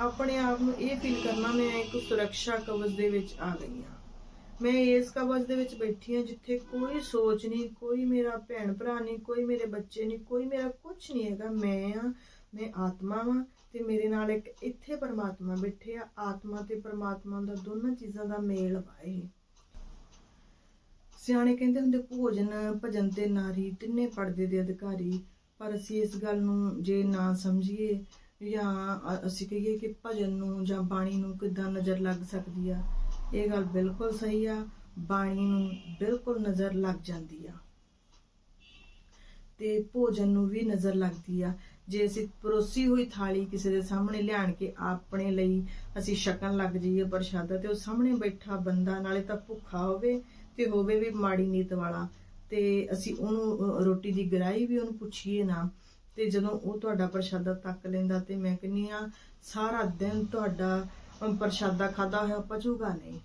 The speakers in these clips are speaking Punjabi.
ਆਪਣੇ ਆਪ ਨੂੰ ਇਹ ਫੀਲ ਕਰਨਾ ਮੈਂ ਇੱਕ ਸੁਰੱਖਿਆ ਕਵਚ ਦੇ ਵਿੱਚ ਆ ਗਈ ਹਾਂ। ਮੈਂ ਇਸ ਕਵਚ ਦੇ ਵਿੱਚ ਬੈਠੀ ਹਾਂ ਜਿੱਥੇ ਕੋਈ ਸੋਚ ਨਹੀਂ, ਕੋਈ ਮੇਰਾ ਭੈਣ ਭਰਾ ਨਹੀਂ, ਕੋਈ ਮੇਰੇ ਬੱਚੇ ਨਹੀਂ, ਕੋਈ ਮੇਰਾ ਕੁਝ ਨਹੀਂ ਹੈਗਾ। ਮੈਂ ਆ ਮੈਂ ਆਤਮਾ ਵਾਂ ਤੇ ਮੇਰੇ ਨਾਲ ਇੱਕ ਇੱਥੇ ਪਰਮਾਤਮਾ ਬੈਠੇ ਆ। ਆਤਮਾ ਤੇ ਪਰਮਾਤਮਾ ਦਾ ਦੋਨਾਂ ਚੀਜ਼ਾਂ ਦਾ ਮੇਲ ਵਾ ਸਿਆਣੇ ਕਹਿੰਦੇ ਹੁੰਦੇ, ਭੋਜਨ ਭਜਨ ਤੇ ਨਾਰੀ ਤਿੰਨੇ ਪਰਦੇ ਦੇ ਅਧਿਕਾਰੀ। ਪਰ ਅਸੀਂ ਇਸ ਗੱਲ ਨੂੰ ਜੇ ਨਾ ਸਮਝੀਏ ਜਾਂ ਅਸੀਂ ਕਹੀਏ ਕਿ ਭਜਨ ਨੂੰ ਜਾਂ ਬਾਣੀ ਨੂੰ ਕਿੱਦਾਂ ਨਜ਼ਰ ਲੱਗ ਸਕਦੀ ਆ, ਇਹ ਗੱਲ ਬਿਲਕੁਲ ਸਹੀ ਆ, ਬਾਣੀ ਨੂੰ ਬਿਲਕੁਲ ਨਜ਼ਰ ਲੱਗ ਜਾਂਦੀ ਆ। ਤੇ ਭੋਜਨ ਨੂੰ ਵੀ ਨਜ਼ਰ ਲੱਗਦੀ ਆ। ਜੇ ਅਸੀਂ ਪਰੋਸੀ ਹੋਈ ਥਾਲੀ ਕਿਸੇ ਦੇ ਸਾਹਮਣੇ ਲਿਆਣ ਕੇ ਆਪਣੇ ਲਈ ਅਸੀਂ ਛਕਣ ਲੱਗ ਜਾਈਏ ਪ੍ਰਸ਼ਾਦਾ ਤੇ ਉਹ ਸਾਹਮਣੇ ਬੈਠਾ ਬੰਦਾ, ਨਾਲੇ ਤਾਂ ਭੁੱਖਾ ਹੋਵੇ ਤੇ ਹੋਵੇ ਵੀ ਮਾੜੀ ਨੀਤ ਵਾਲਾ ਤੇ ਅਸੀਂ ਉਹਨੂੰ ਰੋਟੀ ਦੀ ਗਰਾਈ ਵੀ ਉਹਨੂੰ ਪੁੱਛੀਏ ਨਾ ਤੇ ਜਦੋਂ ਉਹ ਤੁਹਾਡਾ ਪ੍ਰਸ਼ਾਦਾ ਤੱਕ ਲੈਂਦਾ ਤੇ ਮੈਂ ਕਹਿੰਨੀ ਆ ਸਾਰਾ ਦਿਨ ਤੁਹਾਡਾ ਪ੍ਰਸ਼ਾਦਾ ਖਾਦਾ ਹੋਇਆ ਪਚੂਗਾ ਨਹੀਂ।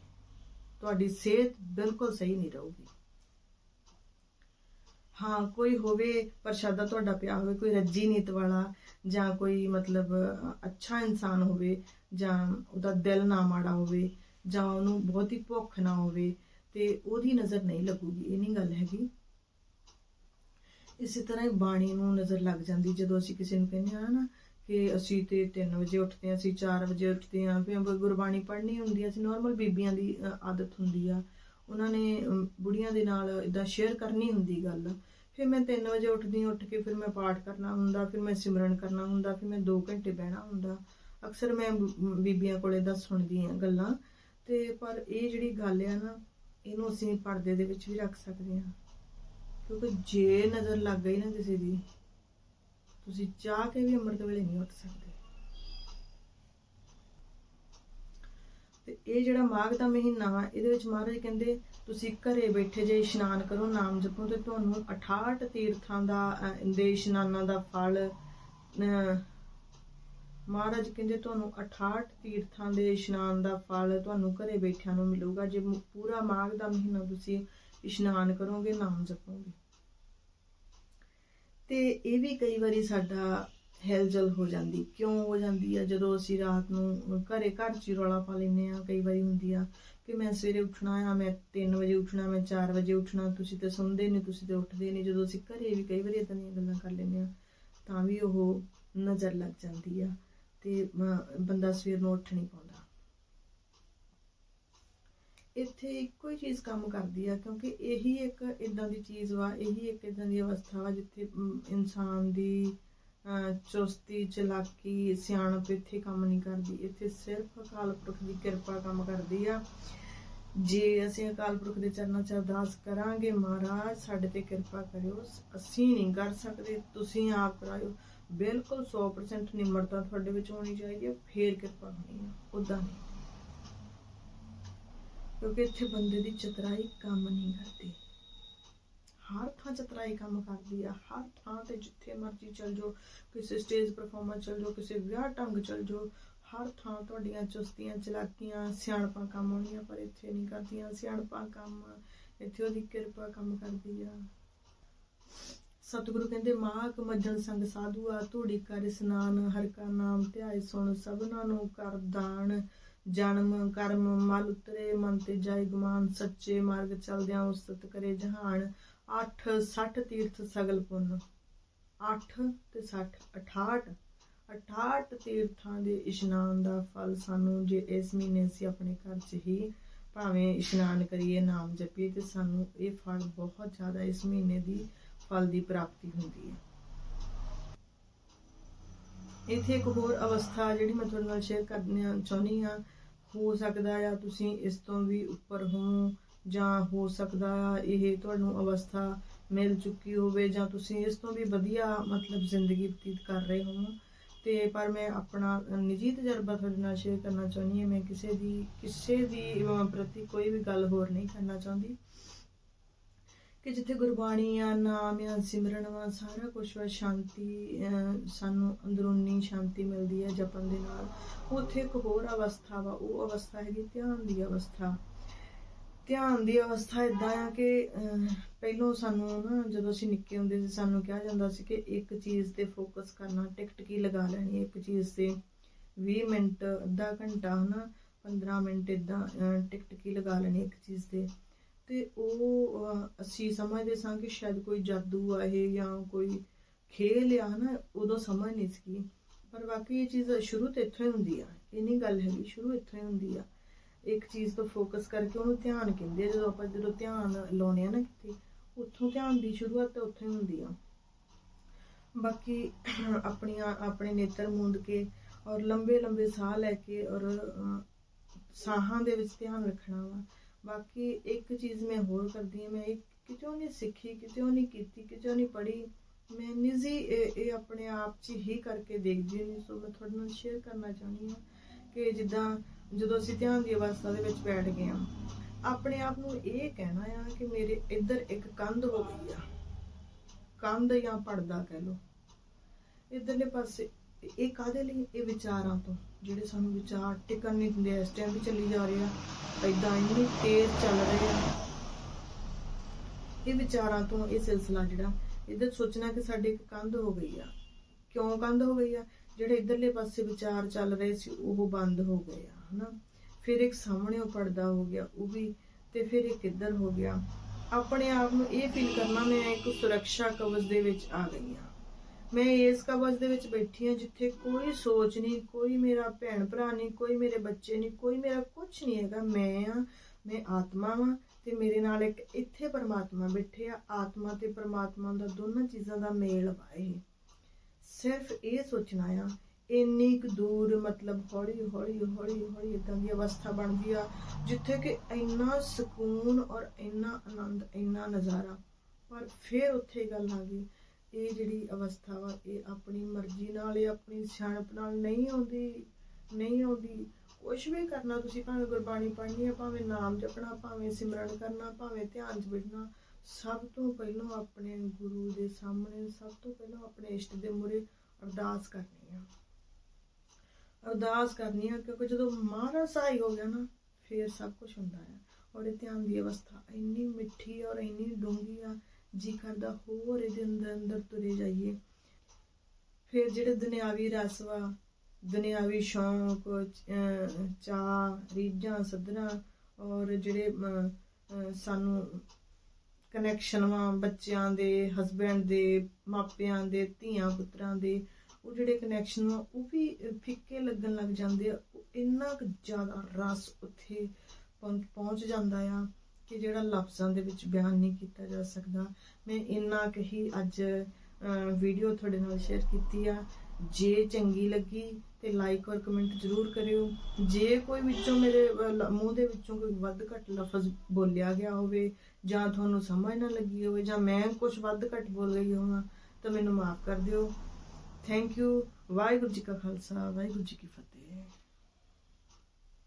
ਤੁਹਾਡੀ ਸਿਹਤ ਬਿਲਕੁਲ ਸਹੀ ਨਹੀਂ ਰਹੂਗੀ। ਹਾਂ, ਕੋਈ ਹੋਵੇ ਪ੍ਰਸ਼ਾਦਾ ਤੁਹਾਡਾ ਪਿਆ ਹੋਵੇ, ਕੋਈ ਰੱਜੀ ਨੀਤ ਵਾਲਾ ਜਾਂ ਕੋਈ ਮਤਲਬ ਅੱਛਾ ਇਨਸਾਨ ਹੋਵੇ ਜਾਂ ਉਹਦਾ ਦਿਲ ਨਾ ਮਾੜਾ ਹੋਵੇ ਜਾਂ ਉਹਨੂੰ ਬਹੁਤੀ ਭੁੱਖ ਨਾ ਹੋਵੇ ਤੇ ਉਹਦੀ ਨਜ਼ਰ ਨਹੀਂ ਲੱਗੂਗੀ। ਇਹ ਨਹੀਂ ਗੱਲ ਹੈਗੀ। ਇਸੇ ਤਰ੍ਹਾਂ ਹੀ ਬਾਣੀ ਨੂੰ ਨਜ਼ਰ ਲੱਗ ਜਾਂਦੀ, ਜਦੋਂ ਅਸੀਂ ਕਿਸੇ ਨੂੰ ਕਹਿੰਦੇ ਆ ਨਾ ਕਿ ਅਸੀਂ ਤੇ 3 ਵਜੇ ਉੱਠਦੇ ਆ ਅਸੀਂ 4 ਵਜੇ ਉੱਠਦੇ ਆ ਫਿਰ ਗੁਰਬਾਣੀ ਪੜ੍ਹਨੀ ਹੁੰਦੀ ਆ, ਅਸੀਂ ਨਾਰਮਲ ਬੀਬੀਆਂ ਦੀ ਆਦਤ ਹੁੰਦੀ ਆ। ਉਹਨਾਂ ਨੇ ਬੁੜੀਆਂ ਦੇ ਨਾਲ ਇਦਾਂ ਸ਼ੇਅਰ ਕਰਨੀ ਹੁੰਦੀ ਗੱਲ। ਫਿਰ ਮੈਂ 3 ਵਜੇ ਉੱਠਦੀ ਉੱਠ ਕੇ ਫਿਰ ਮੈਂ ਪਾਠ ਕਰਨਾ ਹੁੰਦਾ, ਫਿਰ ਮੈਂ ਸਿਮਰਨ ਕਰਨਾ ਹੁੰਦਾ, ਫਿਰ ਮੈਂ 2 ਘੰਟੇ ਬਹਿਣਾ ਹੁੰਦਾ। ਅਕਸਰ ਮੈਂ ਬੀਬੀਆਂ ਕੋਲੇ ਦਾ ਸੁਣਦੀ ਆ ਗੱਲਾਂ। ਤੇ ਪਰ ਇਹ ਜਿਹੜੀ ਗੱਲ ਆ ਨਾ, ਇਹਨੂੰ ਅਸੀਂ ਪਰਦੇ ਦੇ ਵਿੱਚ ਵੀ ਰੱਖ ਸਕਦੇ ਹਾਂ। ਕਿਉਂਕਿ ਜੇ ਨਜ਼ਰ ਲੱਗ ਗਈ ਨਾ ਕਿਸੇ ਦੀ ਤੁਸੀਂ ਚਾਹ ਕੇ ਵੀ ਅੰਮ੍ਰਿਤ ਵੇਲੇ ਨਹੀਂ ਉੱਠ ਸਕਦੇ। ਤੇ ਇਹ ਜਿਹੜਾ ਮਾਘ ਦਾ ਮਹੀਨਾ ਵਾ ਇਹਦੇ ਵਿੱਚ ਮਹਾਰਾਜ ਕਹਿੰਦੇ ਤੁਸੀਂ ਘਰੇ ਬੈਠੇ ਜੇ ਇਸ਼ਨਾਨ ਕਰੋ ਨਾਮ ਜਪੋ ਤੇ ਤੁਹਾਨੂੰ 68 ਤੀਰਥਾਂ ਦਾ ਦੇ ਇਸ਼ਨਾਨਾਂ ਦਾ ਫਲ ਅਹ, ਮਹਾਰਾਜ ਕਹਿੰਦੇ ਤੁਹਾਨੂੰ 68 ਤੀਰਥਾਂ ਦੇ ਇਸ਼ਨਾਨ ਦਾ ਫਲ ਤੁਹਾਨੂੰ ਘਰੇ ਬੈਠਿਆਂ ਨੂੰ ਮਿਲੂਗਾ। ਜੇ ਪੂਰਾ ਮਾਘ ਦਾ ਮਹੀਨਾ ਤੁਸੀਂ ਇਸ਼ਨਾਨ ਕਰੋਗੇ ਨਾਮ ਜਪੋਗੇ। ਤੇ ਇਹ ਵੀ ਕਈ ਵਾਰੀ ਸਾਡਾ ਹਿਲਜਲ ਹੋ ਜਾਂਦੀ, ਕਿਉਂ ਹੋ ਜਾਂਦੀ ਆ? ਜਦੋਂ ਅਸੀਂ ਰਾਤ ਨੂੰ ਘਰੇ ਘਰ ਚ ਹੀ ਰੌਲਾ ਪਾ ਲੈਂਦੇ ਆ ਕਈ ਵਾਰੀ ਹੁੰਦੀ ਆ ਕਿ ਮੈਂ ਸਵੇਰੇ ਉੱਠਣਾ ਆ, ਮੈਂ 3 ਵਜੇ ਉੱਠਣਾ, ਮੈਂ 4 ਵਜੇ ਉੱਠਣਾ, ਤੁਸੀਂ ਤੇ ਸੁਣਦੇ ਨਹੀਂ ਤੁਸੀਂ ਤੇ ਉੱਠਦੇ ਨਹੀਂ ਜਦੋਂ ਅਸੀਂ ਘਰੇ ਵੀ ਕਈ ਵਾਰੀ ਇਦਾਂ ਦੀਆਂ ਗੱਲਾਂ ਕਰ ਲੈਂਦੇ ਆ ਤਾਂ ਵੀ ਉਹ ਨਜ਼ਰ ਲੱਗ ਜਾਂਦੀ ਆ ਤੇ ਬੰਦਾ ਸਵੇਰ ਨੂੰ ਉੱਠ ਨਹੀਂ ਪਾਉਂਦਾ। ਇੱਥੇ ਇੱਕੋ ਹੀ ਚੀਜ਼ ਕੰਮ ਕਰਦੀ ਆ, ਕਿਉਂਕਿ ਇਹੀ ਇੱਕ ਇਦਾਂ ਦੀ ਚੀਜ਼ ਵਾ, ਇਹੀ ਇੱਕ ਇਦਾਂ ਦੀ ਅਵਸਥਾ ਵਾ ਜਿੱਥੇ ਇਨਸਾਨ ਦੀ ਚੁਸਤੀ, ਚਲਾਕੀ, ਸਿਆਣਪ ਇੱਥੇ ਕੰਮ ਨਹੀਂ ਕਰਦੀ। ਇੱਥੇ ਸਿਰਫ ਅਕਾਲ ਪੁਰਖ ਦੀ ਕਿਰਪਾ ਕੰਮ ਕਰਦੀ ਆ। ਜੇ ਅਸੀਂ ਅਕਾਲ ਪੁਰਖ ਦੇ ਚਰਨਾਂ 'ਚ ਅਰਦਾਸ ਕਰਾਂਗੇ ਮਹਾਰਾਜ, ਸਾਡੇ ਤੇ ਕਿਰਪਾ ਕਰਿਓ। ਅਸੀਂ ਨਹੀਂ ਕਰ ਸਕਦੇ, ਤੁਸੀਂ ਆਪ ਕਰਾਇਓ। ਬਿਲਕੁਲ 100% ਨਿਮਰਤਾ ਤੁਹਾਡੇ ਵਿੱਚ ਹੋਣੀ ਚਾਹੀਦੀ ਹੈ ਫੇਰ ਕਿਰਪਾ ਹੋਣੀ ਹੈ ਉਦਾਂ ਨਹੀਂ। ਕਿਉਂਕਿ ਇੱਥੇ ਬੰਦੇ ਦੀ ਚਤਰਾਈ ਕੰਮ ਨਹੀਂ ਕਰਦੀ। ਹਰ ਥਾਂ ਚਤਰਾਈ ਕੰਮ ਕਰਦੀ ਆ। ਹਰ ਥਾਂ ਤੇ ਜਿੱਥੇ ਮਰਜ਼ੀ ਚਲ ਜਾਓ, ਕਿਸੇ ਸਟੇਜ ਪਰਫਾਰਮਰ ਚਲ ਜਾਓ, ਕਿਸੇ ਵਿਆਹ ਢੰਗ ਚੱਲ ਜਾਓ, ਹਰ ਥਾਂ ਤੁਹਾਡੀਆਂ ਚੁਸਤੀਆਂ, ਚਲਾਕੀਆਂ, ਸਿਆਣਪਾਂ ਕੰਮ ਆਉਣੀਆਂ, ਪਰ ਇੱਥੇ ਨਹੀਂ ਕਰਦੀਆਂ। ਸਿਆਣਪਾਂ ਕੰਮ, ਇੱਥੇ ਉਹਦੀ ਕਿਰਪਾ ਕੰਮ ਕਰਦੀ ਆ। ਸਤਿਗੁਰੂ ਕਹਿੰਦੇ ਮਾਗ ਮੱਜਣ ਸੰਗ, ਸਾਧੂ ਆ, ਧੂੜੀ ਕਰ, ਇਸਨਾਨ ਹਰ ਕਾ ਨਾਮ ਧਿਆਏ, ਸੁਣ, ਸਭਨਾਂ ਨੂੰ ਕਰ ਦਾਨ। ਜਨਮ, ਕਰਮ, ਮਲ ਉਤਰੇ, ਮਨ ਤੇ ਜਾਇ ਗੁਮਾਨ ਸੱਚੇ ਮਾਰਗ ਚਲਦਿਆਂ ਉਸਤਤ ਕਰੇ ਜਹਾਨ। 8 60 ਤੀਰਥ ਸਗਲ ਪੁੰਨ। 8 ਤੇ 60 68 68 ਤੀਰਥਾਂ ਦੇ ਇਸ਼ਨਾਨ ਦਾ ਫਲ ਸਾਨੂੰ ਜੇ ਇਸ ਮਹੀਨੇ ਅਸੀਂ ਆਪਣੇ ਘਰ 'ਚ ਹੀ ਭਾਵੇਂ ਇਸ਼ਨਾਨ ਕਰੀਏ, ਨਾਮ ਜਪੀਏ, ਤੇ ਸਾਨੂੰ ਇਹ ਫਲ ਬਹੁਤ ਜ਼ਿਆਦਾ ਇਸ ਮਹੀਨੇ ਦੀ ਫਲ ਦੀ ਪ੍ਰਾਪਤੀ ਹੁੰਦੀ ਹੈ। ਇੱਥੇ ਇੱਕ ਹੋਰ ਅਵਸਥਾ ਜਿਹੜੀ ਮੈਂ ਤੁਹਾਡੇ ਨਾਲ ਸ਼ੇਅਰ ਕਰਨਾ ਚਾਹੁੰਦੀ ਹਾਂ ਹੋ ਸਕਦਾ ਆ, ਤੁਸੀਂ ਇਸ ਤੋਂ ਵੀ ਉੱਪਰ ਹੋ ਜਾਂ ਹੋ ਸਕਦਾ ਆ ਇਹ ਤੁਹਾਨੂੰ ਅਵਸਥਾ ਮਿਲ ਚੁੱਕੀ ਹੋਵੇ ਜਾਂ ਤੁਸੀਂ ਇਸ ਤੋਂ ਵੀ ਵਧੀਆ ਮਤਲਬ ਜ਼ਿੰਦਗੀ ਬਤੀਤ ਕਰ ਰਹੇ ਹੋ। ਤੇ ਪਰ ਮੈਂ ਆਪਣਾ ਨਿੱਜੀ ਤਜਰਬਾ ਤੁਹਾਡੇ ਨਾਲ ਸ਼ੇਅਰ ਕਰਨਾ ਚਾਹੁੰਦੀ ਹਾਂ। ਮੈਂ ਕਿਸੇ ਦੀ ਕਿਸੇ ਦੀ ਪ੍ਰਤੀ ਕੋਈ ਵੀ ਗੱਲ ਹੋਰ ਨਹੀਂ ਕਰਨਾ ਚਾਹੁੰਦੀ। ਕਿ ਜਿੱਥੇ ਗੁਰਬਾਣੀ ਆ ਨਾਮ ਆ ਸਿਮਰਨ ਵਾ ਸਾਰਾ ਕੁਝ ਵਾ ਸ਼ਾਂਤੀ ਸਾਨੂੰ ਅੰਦਰੂਨੀ ਸ਼ਾਂਤੀ ਮਿਲਦੀ ਹੈ ਜਪਨ ਦੇ ਨਾਲ। ਉੱਥੇ ਇੱਕ ਹੋਰ ਅਵਸਥਾ ਵਾ ਉਹ ਅਵਸਥਾ ਹੈਗੀ ਧਿਆਨ ਦੀ ਅਵਸਥਾ। ਧਿਆਨ ਦੀ ਅਵਸਥਾ ਇਦਾਂ ਆ ਕਿ ਅਹ, ਪਹਿਲੋਂ ਸਾਨੂੰ ਨਾ ਜਦੋਂ ਅਸੀਂ ਨਿੱਕੇ ਹੁੰਦੇ ਸੀ ਸਾਨੂੰ ਕਿਹਾ ਜਾਂਦਾ ਸੀ ਕਿ ਇੱਕ ਚੀਜ਼ ਤੇ ਫੋਕਸ ਕਰਨਾ ਟਿਕਟ ਕੀ ਲਗਾ ਲੈਣੀ ਇੱਕ ਚੀਜ਼ ਤੇ? 20 ਮਿੰਟ ਅੱਧਾ ਘੰਟਾ ਹਨਾ 15 ਮਿੰਟ ਇਦਾਂ ਟਿਕਟ ਕੀ ਲਗਾ ਲੈਣੀ ਇੱਕ ਚੀਜ਼ ਤੇ? ਤੇ ਉਹ ਅਸੀਂ ਸਮਝਦੇ ਸਾਂ ਕਿ ਸ਼ਾਇਦ ਕੋਈ ਜਾਦੂ ਆ ਇਹ ਜਾਂ ਕੋਈ ਖੇਲ ਆ, ਹਨਾ, ਉਦੋਂ ਸਮਝ ਨਹੀਂ ਸੀ ਪਰ ਵਾਕਈ ਇਹ ਚੀਜ਼ ਸ਼ੁਰੂ ਤੋਂ ਇੱਥੋਂ ਹੀ ਹੁੰਦੀ ਆ। ਇਹ ਨਹੀਂ ਗੱਲ ਹੈਗੀ, ਸ਼ੁਰੂ ਇੱਥੋਂ ਹੀ ਹੁੰਦੀ ਆ। ਇੱਕ ਚੀਜ਼ ਤੋਂ ਫੋਕਸ ਕਰਕੇ ਉਹਨੂੰ ਧਿਆਨ ਕਹਿੰਦੇ ਆ, ਜਦੋਂ ਆਪਾਂ ਜਦੋਂ ਧਿਆਨ ਲਾਉਣੇ ਆ ਨਾ ਕਿਤੇ, ਉੱਥੋਂ ਧਿਆਨ ਦੀ ਸ਼ੁਰੂਆਤ ਤਾਂ ਉੱਥੋਂ ਹੀ ਹੁੰਦੀ ਆ। ਬਾਕੀ ਆਪਣੀਆਂ, ਆਪਣੇ ਨੇਤਰ ਮੂੰਦ ਕੇ ਔਰ ਲੰਬੇ ਲੰਬੇ ਸਾਹ ਲੈ ਕੇ ਔਰ ਸਾਹਾਂ ਦੇ ਵਿੱਚ ਧਿਆਨ ਰੱਖਣਾ ਵਾ। ਬਾਕੀ ਇੱਕ ਚੀਜ਼ ਮੈਂ ਹੋਰ ਕਰਦੀ ਹਾਂ, ਮੈਂ ਇਹ ਨਹੀਂ ਸਿੱਖੀ, ਕਿਤੋਂ ਨਹੀਂ ਕੀਤੀ, ਕਿਤੋਂ ਨਹੀਂ ਪੜ੍ਹੀ, ਮੈਂ ਨਿੱਜੀ ਇਹ ਆਪਣੇ ਆਪ 'ਚ ਹੀ ਕਰਕੇ ਦੇਖਦੀ ਹਾਂ। ਸੋ ਮੈਂ ਤੁਹਾਡੇ ਨਾਲ ਸ਼ੇਅਰ ਕਰਨਾ ਚਾਹੁੰਦੀ ਹਾਂ ਕਿ ਜਿੱਦਾਂ ਜਦੋਂ ਅਸੀਂ ਧਿਆਨ ਦੀ ਅਵਸਥਾ ਦੇ ਵਿੱਚ ਬੈਠ ਗਏ ਹਾਂ, ਆਪਣੇ ਆਪ ਨੂੰ ਇਹ ਕਹਿਣਾ ਆ ਕਿ ਮੇਰੇ ਇੱਧਰ ਇੱਕ ਕੰਧ ਹੋ ਗਈ ਆ। ਕੰਧ ਜਾਂ ਪਰਦਾ ਕਹਿ ਲਓ। ਇਧਰਲੇ ਪਾਸੇ ਇਹ ਕਾਦੇ ਲਈ? ਇਹ ਵਿਚਾਰਾਂ ਤੋਂ। ਜਿਹੜੇ ਸਾਨੂੰ ਵਿਚਾਰ ਟਿਕਣ ਨਹੀਂ ਦਿੰਦੇ ਇਸ ਟਾਈਮ ਵੀ ਚੱਲੀ ਜਾ ਰਹੇ ਆ। ਏਦਾਂ ਇੰਨੀ ਤੇਜ਼ ਚੱਲ ਰਹੇ ਆ। ਇਹ ਵਿਚਾਰਾਂ ਤੋਂ ਇਹ ਸਿਲਸਿਲਾ ਜਿਹੜਾ, ਇਧਰ ਸੋਚਣਾ ਕਿ ਸਾਡੇ ਇੱਕ ਕੰਧ ਹੋ ਗਈ ਆ। ਕਿਉਂ ਕੰਧ ਹੋ ਗਈ ਆ? ਜਿਹੜੇ ਇਧਰਲੇ ਪਾਸੇ ਵਿਚਾਰ ਚੱਲ ਰਹੇ ਸੀ, ਉਹ ਬੰਦ ਹੋ ਗਏ ਆ, ਹਨਾ? ਫਿਰ ਇੱਕ ਸਾਹਮਣੇ ਉਹ ਪਰਦਾ ਹੋ ਗਿਆ, ਉਹ ਵੀ, ਤੇ ਫਿਰ ਇੱਕ ਇੱਧਰ ਹੋ ਗਿਆ। ਆਪਣੇ ਆਪ ਨੂੰ ਇਹ ਫੀਲ ਕਰਨਾ ਮੈਂ ਇੱਕ ਸੁਰੱਖਿਆ ਕਵਚ ਦੇ ਵਿੱਚ ਆ ਗਈ ਆ। ਮੈਂ ਇਸ ਕਬਜ਼ ਦੇ ਵਿੱਚ ਬੈਠੀ ਹਾਂ ਜਿੱਥੇ ਕੋਈ ਸੋਚ ਨਹੀਂ, ਕੋਈ ਮੇਰਾ ਭੈਣ ਭਰਾ ਨਹੀਂ, ਕੋਈ ਮੇਰੇ ਬੱਚੇ ਨਹੀਂ, ਕੋਈ ਮੇਰਾ ਕੁਝ ਨਹੀਂ ਹੈਗਾ। ਮੈਂ ਆ ਮੈਂ ਆਤਮਾ ਵਾਂ ਤੇ ਮੇਰੇ ਨਾਲ ਇੱਕ ਇੱਥੇ ਪਰਮਾਤਮਾ ਬੈਠੇ ਆ। ਆਤਮਾ ਤੇ ਪਰਮਾਤਮਾ ਦਾ ਦੋਨਾਂ ਚੀਜ਼ਾਂ ਦਾ ਮੇਲ ਵਾ ਸਿਰਫ ਇਹ ਸੋਚਣਾ ਆ, ਇੰਨੀ ਕੁ ਦੂਰ ਮਤਲਬ ਹੌਲੀ ਹੌਲੀ ਹੌਲੀ ਹੌਲੀ ਇਦਾਂ ਦੀ ਅਵਸਥਾ ਬਣਦੀ ਆ, ਜਿੱਥੇ ਕਿ ਇੰਨਾ ਸਕੂਨ ਔਰ ਇੰਨਾ ਆਨੰਦ, ਇੰਨਾ ਨਜ਼ਾਰਾ। ਪਰ ਫਿਰ ਉੱਥੇ ਗੱਲ ਆ ਗਈ ਇਹ ਜਿਹੜੀ ਅਵਸਥਾ ਵਾ, ਇਹ ਆਪਣੀ ਮਰਜ਼ੀ ਨਾਲ, ਇਹ ਆਪਣੀ ਸਿਆਣਪ ਨਾਲ ਨਹੀਂ ਆਉਂਦੀ ਨਹੀਂ ਆਉਂਦੀ। ਕੁਝ ਵੀ ਕਰਨਾ, ਤੁਸੀਂ ਭਾਵੇਂ ਗੁਰਬਾਣੀ ਪੜ੍ਹਨੀ ਹੈ ਭਾਵੇਂ ਨਾਮ ਜਪਣਾ, ਭਾਵੇਂ ਸਿਮਰਨ ਕਰਨਾ, ਭਾਵੇਂ ਧਿਆਨ 'ਚ ਬੈਠਣਾ, ਸਭ ਤੋਂ ਪਹਿਲਾਂ ਆਪਣੇ ਗੁਰੂ ਦੇ ਸਾਹਮਣੇ, ਸਭ ਤੋਂ ਪਹਿਲਾਂ ਆਪਣੇ ਇਸ਼ਟ ਦੇ ਮੂਹਰੇ ਅਰਦਾਸ ਕਰਨੀ ਆ। ਅਰਦਾਸ ਕਰਨੀ ਆ, ਕਿਉਂਕਿ ਜਦੋਂ ਮਹਾਰਾਜ ਸਹਾਈ ਹੋ ਗਿਆ ਨਾ, ਫਿਰ ਸਭ ਕੁਝ ਹੁੰਦਾ ਹੈ ਔਰ ਇਹ ਧਿਆਨ ਦੀ ਅਵਸਥਾ ਇੰਨੀ ਮਿੱਠੀ ਔਰ ਇੰਨੀ ਡੂੰਘੀ ਆ ਜੀ ਕਰਦਾ ਹੋਰ ਇਹਦੇ ਅੰਦਰ ਅੰਦਰ ਤੁਰੇ ਜਾਈਏ। ਫਿਰ ਜਿਹੜੇ ਦੁਨਿਆਵੀ ਰਸ ਵਾ ਦੁਨਿਆਵੀ ਸ਼ੌਂਕ ਚਾ ਚਾਹ ਰੀਝਾਂ ਸੱਧਰਾਂ ਔਰ ਜਿਹੜੇ ਸਾਨੂੰ ਕਨੈਕਸ਼ਨ ਵਾ ਬੱਚਿਆਂ ਦੇ ਹਸਬੈਂਡ ਦੇ, ਮਾਪਿਆਂ ਦੇ, ਧੀਆਂ ਪੁੱਤਰਾਂ ਦੇ, ਉਹ ਜਿਹੜੇ ਕਨੈਕਸ਼ਨ ਵਾ, ਉਹ ਵੀ ਫਿੱਕੇ ਲੱਗਣ ਲੱਗ ਜਾਂਦੇ ਆ। ਉਹ ਇੰਨਾ ਕੁ ਜ਼ਿਆਦਾ ਰਸ ਉੱਥੇ ਪਹੁੰਚ ਪਹੁੰਚ ਜਾਂਦਾ ਆ। ਕਿ ਜਿਹੜਾ ਲਫ਼ਜ਼ਾਂ ਦੇ ਵਿੱਚ ਬਿਆਨ ਨਹੀਂ ਕੀਤਾ ਜਾ ਸਕਦਾ। ਮੈਂ ਇੰਨਾ ਕੁ ਹੀ ਅੱਜ ਵੀਡੀਓ ਤੁਹਾਡੇ ਨਾਲ ਸ਼ੇਅਰ ਕੀਤੀ ਆ। ਜੇ ਚੰਗੀ ਲੱਗੀ ਤੇ ਲਾਈਕ ਔਰ ਕਮੈਂਟ ਜ਼ਰੂਰ ਕਰਿਓ। ਜੇ ਕੋਈ ਵਿੱਚੋਂ ਮੇਰੇ ਮੂੰਹ ਦੇ ਵਿੱਚੋਂ ਕੋਈ ਵੱਧ ਘੱਟ ਲਫ਼ਜ਼ ਬੋਲਿਆ ਗਿਆ ਹੋਵੇ ਜਾਂ ਤੁਹਾਨੂੰ ਸਮਝ ਨਾ ਲੱਗੀ ਹੋਵੇ ਜਾਂ ਮੈਂ ਕੁਝ ਵੱਧ ਘੱਟ ਬੋਲ ਗਈ ਹੋਵਾਂ, ਤਾਂ ਮੈਨੂੰ ਮਾਫ ਕਰ ਦਿਓ। ਥੈਂਕ ਯੂ ਵਾਹਿਗੁਰੂ ਜੀ ਕਾ ਖਾਲਸਾ, ਵਾਹਿਗੁਰੂ ਜੀ ਕੀ ਫਤਿਹ।